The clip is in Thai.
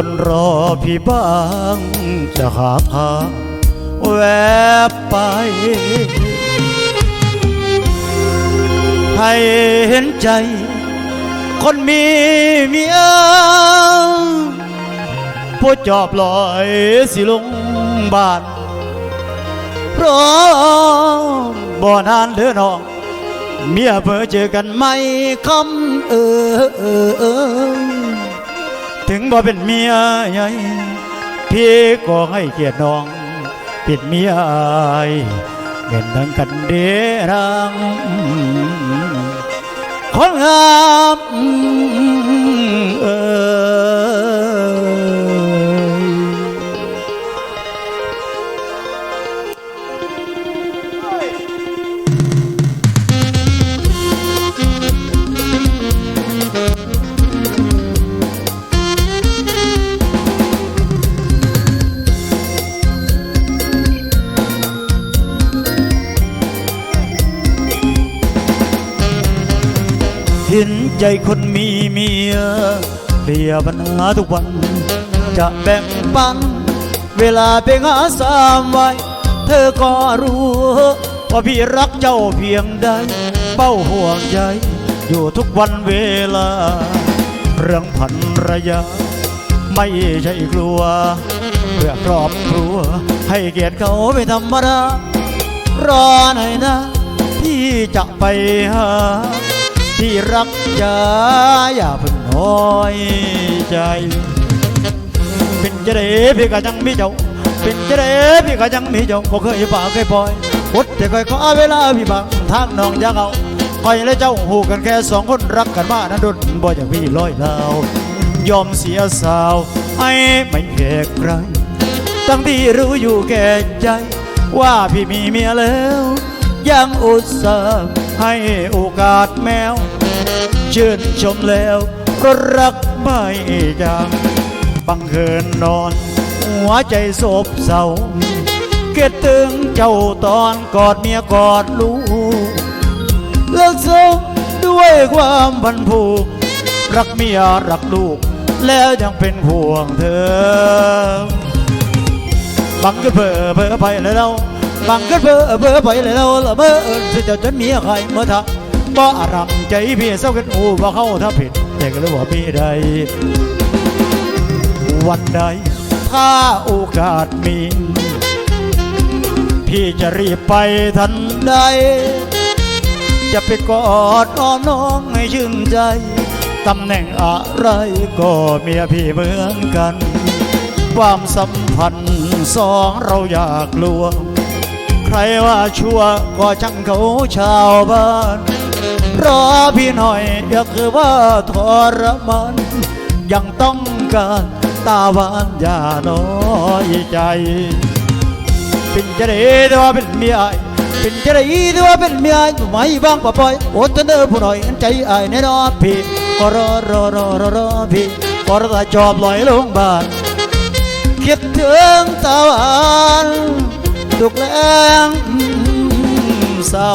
คนรอพี่บ้างจะหาทางแวบไป ให้เห็นใจ คนมีเมียผู้จอบลอยสิลงบานรอบ่นานเด้อน้อง เมียเพื่อเจอกันไหมคำเออเออเออ ถึงบ่เป็นเมียใหญ่พี่ก็ให้เกียรติน้องปิดเมียอายเป็นดังกันเดรังคนงาม เห็นใจคนมีเมียเคลียร์ปัญหาทุกวัน จะแบ่งปัน เวลาไปหาสามไว้เธอก็รู้ว่าพี่รักเจ้าเพียงใด เป้าห่วงใยอยู่ทุกวันเวลา เรื่องพันระยาไม่ใช่กลัว เพื่อครอบครัว ให้เกียรติเขาไม่ธรรมดารอหน่อยนะที่จะไปหา ที่รักอย่าอย่าเพิ่งน้อยใจ เป็นจะได้พี่ก็ยังมีเจ้า เป็นจะได้พี่ก็ยังมีเจ้าก็เคยป่าเคยปล่อยอดแต่คอยขอเวลาพี่บางทางน้องอยากเอาคอยและเจ้าหูกันแค่สองคนรักกันมานั้นดุนบ่อย่ากพี่ลอยเลายอมเสียสาวให้ไม่แก่ใครตั้งที่รู้อยู่แก่ใจ ว่าพี่มีเมียแล้ว ยังอุตส่าห์ ให้โอกาสแมว ชื่นชมแล้วก็รักไม่ยังบังเอิญนอน หัวใจโศบเศร้าเกิดตึงเจ้าตอนกอดเมียกอดลูกเลิกเศร้าด้วยความพันผูก รักเมียรักลูก แล้วยังเป็นห่วงเธอบังเก็เบอเบอไปเลยเรา บังก็เบอเบอไปเลยเราละเบอเอิญจะจนมีใครเมื่อทักบ่อารมใจพี่เศร้ากันอูบ่เข้าถ้าผิดแต่ก็เลยว่ามีใดวันใดถ้าโอกาสมี พี่จะรีบไปทันใด จะไปกอดอ้อมน้องให้ชื่นใจ ตำแหน่งอะไรก็เมียพี่เหมือนกัน ความสัมพันธ์สองเราอยากลวง ใครว่าชั่วก็ช่างเขาชาวบ้านรอพี่หน่อยอย่าคือว่าทรมานยังต้องการตาหวานอย่าน้อยใจเป็นจะได้ต่ว่าเป็นเมียเป็นจะได้ต่ว่าเป็นเมียอายไม่บ้างปะปล่อยอดทนเด้อผู้หน่อยใจไอายแน่นอนพี่ก็รอรอรอรอรอพี่ก็รอจอบลอยลงบ้านคิดถึงตะวัน ตุกแรงเศร้า